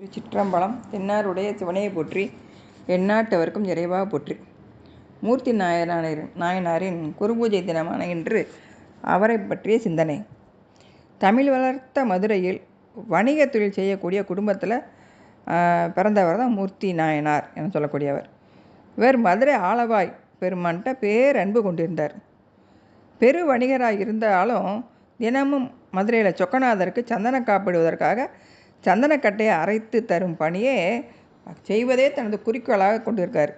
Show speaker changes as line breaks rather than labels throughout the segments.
திருச்சிற்றம்பலம் தென்னாருடைய சிவனையை போற்றி எந்நாட்டவர்க்கும் இறைவா போற்றி. மூர்த்தி நாயனாரின் நாயனாரின் குருபூஜை தினமான இன்று அவரை பற்றிய சிந்தனை. தமிழ் வளர்த்த மதுரையில் வணிக தொழில் செய்யக்கூடிய குடும்பத்தில் பிறந்தவர் தான் மூர்த்தி நாயனார் என சொல்லக்கூடியவர். இவர் மதுரை ஆலவாய் பெருமான்கிட்ட பேரன்பு கொண்டிருந்தார். பெரு வணிகராக இருந்தாலும் தினமும் மதுரையில் சொக்கநாதருக்கு சந்தன காப்பிடுவதற்காக சந்தனக்கட்டையை அரைத்து தரும் பணியே செய்வதே தனது குறிக்கோளாக கொண்டிருக்கார்.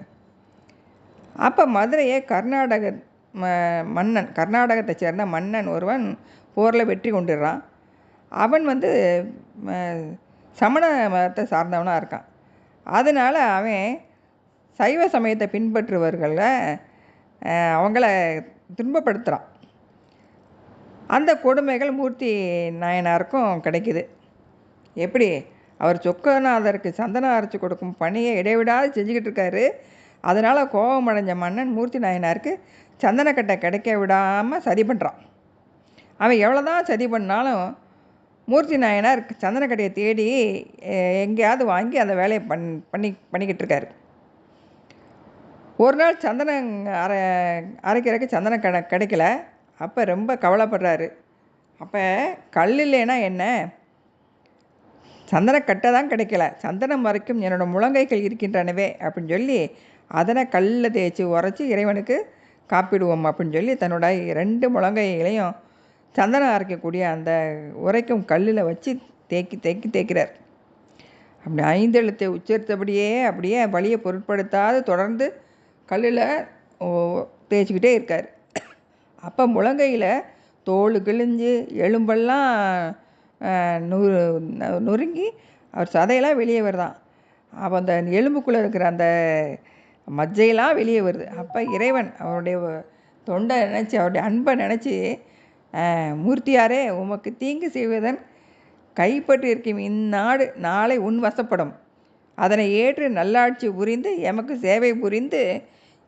அப்போ மதுரையை கர்நாடக ம மன்னன் கர்நாடகத்தை சேர்ந்த மன்னன் ஒருவன் போரில் வெற்றி கொண்டுடுறான். அவன் வந்து சமண மதத்தை சார்ந்தவனாக இருக்கான். அதனால் அவன் சைவ சமயத்தை பின்பற்றுபவர்களில் அவங்கள துன்பப்படுத்துகிறான் அந்த கொடுமைகள் மூர்த்தி நாயனாருக்கும் கிடைக்குது. எப்படி? அவர் சொக்கநாதருக்கு சந்தனம் அரைச்சி கொடுக்கும் பணியை இடைவிடாது செஞ்சுக்கிட்டு இருக்காரு. அதனால் கோபம் அடைஞ்ச மன்னன் மூர்த்தி நாயனாருக்கு சந்தனக்கட்டை கிடைக்க விடாமல் சதி பண்ணுறான் அவன் எவ்வளோ தான் சதி பண்ணாலும் மூர்த்தி நாயனார் சந்தனக்கட்டையை தேடி எங்கேயாவது வாங்கி அந்த வேலையை பண் பண்ணி பண்ணிக்கிட்டு இருக்காரு. ஒரு நாள் சந்தனம் அரை அரைக்கிறதுக்கு சந்தனம் கடை கிடைக்கல. அப்போ ரொம்ப கவலைப்படுறாரு. அப்போ கல் இல்லைன்னா என்ன? சந்தனக்கட்டை தான் கிடைக்கல. சந்தனம் வரைக்கும் என்னோடய முழங்கைகள் இருக்கின்றனவே அப்படின்னு சொல்லி அதனை கல்லில் தேய்ச்சி உரைச்சி இறைவனுக்கு காப்பிடுவோம் அப்படின்னு சொல்லி தன்னோட ரெண்டு முழங்கைகளையும் சந்தனம் அரைக்கக்கூடிய அந்த உரைக்கும் கல்லில் வச்சு தேக்கி தேக்கி தேய்க்கிறார். அப்படி ஐந்தெழுத்தை உச்சரித்தபடியே அப்படியே வழியை பொருட்படுத்தாது தொடர்ந்து கல்லில் தேய்ச்சிக்கிட்டே இருக்கார். அப்போ முழங்கையில் தோல் கிழிஞ்சு எலும்பெல்லாம் நு நொறுங்கி அவர் சதையெல்லாம் வெளியே வருதான். அப்போ அந்த எலும்புக்குள்ளே இருக்கிற அந்த மஜ்ஜையெல்லாம் வெளியே வருது. அப்போ இறைவன் அவருடைய தொண்டை நினச்சி அவருடைய அன்பை நினச்சி மூர்த்தியாரே உமக்கு தீங்கு செய்வதன் கைப்பற்றி இருக்கும் இந்நாடு நாளை உன் வசப்படும். அதனை ஏற்று நல்லாட்சி புரிந்து எமக்கு சேவை புரிந்து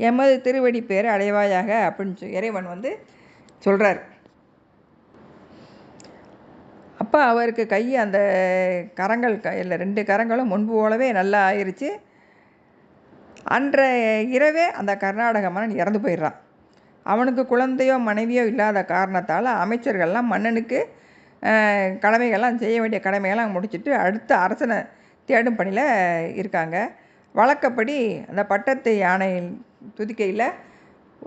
எமது திருவடி பேர் அடைவாயாக. அப்படின்னு இறைவன் வந்து சொல்கிறார் அப்போ அவருக்கு கை அந்த கரங்கள் இல்லை ரெண்டு கரங்களும் முன்பு போலவே நல்லா ஆயிடுச்சு அன்றைய இரவே அந்த கர்நாடக மன்னன் இறந்து போயிடுறான். அவனுக்கு குழந்தையோ மனைவியோ இல்லாத காரணத்தால் அமைச்சர்கள்லாம் மன்னனுக்கு கடமைகள்லாம் செய்ய வேண்டிய கடமைகள்லாம் முடிச்சுட்டு அடுத்த அரசனை தேடும் பணியில் இருக்காங்க. வழக்கப்படி அந்த பட்டத்து யானையில் துதிக்கையில்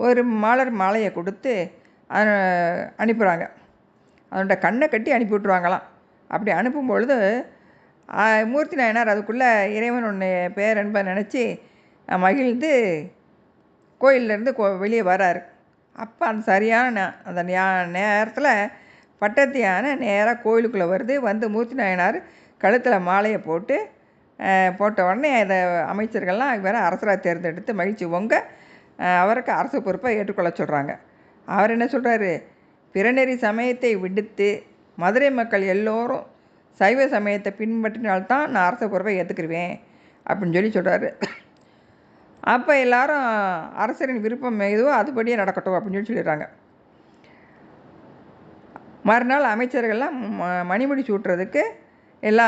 ஒரு மாலர் மாலையை கொடுத்து அனுப்புகிறாங்க அதோட கண்ணை கட்டி அனுப்பி விட்ருவாங்களாம் அப்படி அனுப்பும் பொழுது மூர்த்தி நாயனார் அதுக்குள்ளே இறைவன் ஒன்று பேரன்பை நினச்சி மகிழ்ந்து கோயிலேருந்து கோ வெளியே வராரு. அப்போ அந்த சரியான அந்த நேரத்தில் பட்டத்து யானை நேராக கோயிலுக்குள்ளே வருது. வந்து மூர்த்தி நாயனார் கழுத்தில் மாலையை போட்டு போட்ட உடனே அதை அமைச்சர்கள்லாம் வேறு அரசராக தேர்ந்தெடுத்து மகிழ்ச்சி பொங்க அவருக்கு அரசு பொறுப்பை ஏற்றுக்கொள்ள சொல்கிறாங்க அவர் என்ன சொல்கிறாரு பிறநெறி சமயத்தை விடுத்து மதுரை மக்கள் எல்லோரும் சைவ சமயத்தை பின்பற்றினால்தான் நான் அரச குறவை ஏற்றுக்கிருவேன் அப்படின்னு சொல்லி சொல்கிறாரு அப்போ எல்லாரும் அரசரின் விருப்பம் எதுவோ அதுபடியே நடக்கட்டும் அப்படின்னு சொல்லி சொல்லிடுறாங்க. மறுநாள் அமைச்சர்கள்லாம் மணிமுடி சூட்டுறதுக்கு எல்லா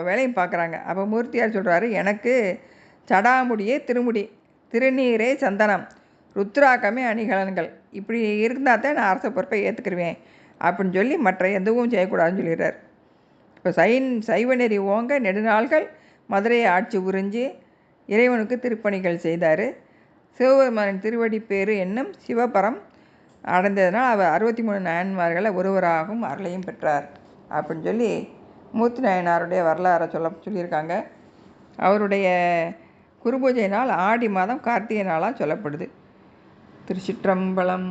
வேலையும் பார்க்குறாங்க அப்போ மூர்த்தியார் சொல்கிறாரு எனக்கு சடாமுடியே திருமுடி திருநீரே சந்தனம் ருத்ராக்கமே அணிகலன்கள். இப்படி இருந்தால் தான் நான் அரச பொறுப்பை ஏற்றுக்கிருவேன் அப்படின்னு சொல்லி மற்ற எதுவும் செய்யக்கூடாதுன்னு சொல்லிடுறார். இப்போ சைன் சைவ நெறி ஓங்க நெடுநாள்கள் மதுரையை ஆட்சி புரிஞ்சு இறைவனுக்கு திருப்பணிகள் செய்தார். சிவபெருமானின் திருவடி பேரு என்னும் சிவபரம் அடைந்ததனால் அவர் அறுபத்தி மூணு நாயன்மார்களை ஒருவராகவும் அருளையும் பெற்றார். அப்படின்னு சொல்லி மூர்த்தி நாயனாருடைய வரலாறை சொல்ல சொல்லியிருக்காங்க. அவருடைய குருபூஜை நாள் ஆடி மாதம் கார்த்திகை நாளாக சொல்லப்படுது. திருச்சிற்றம்பலம்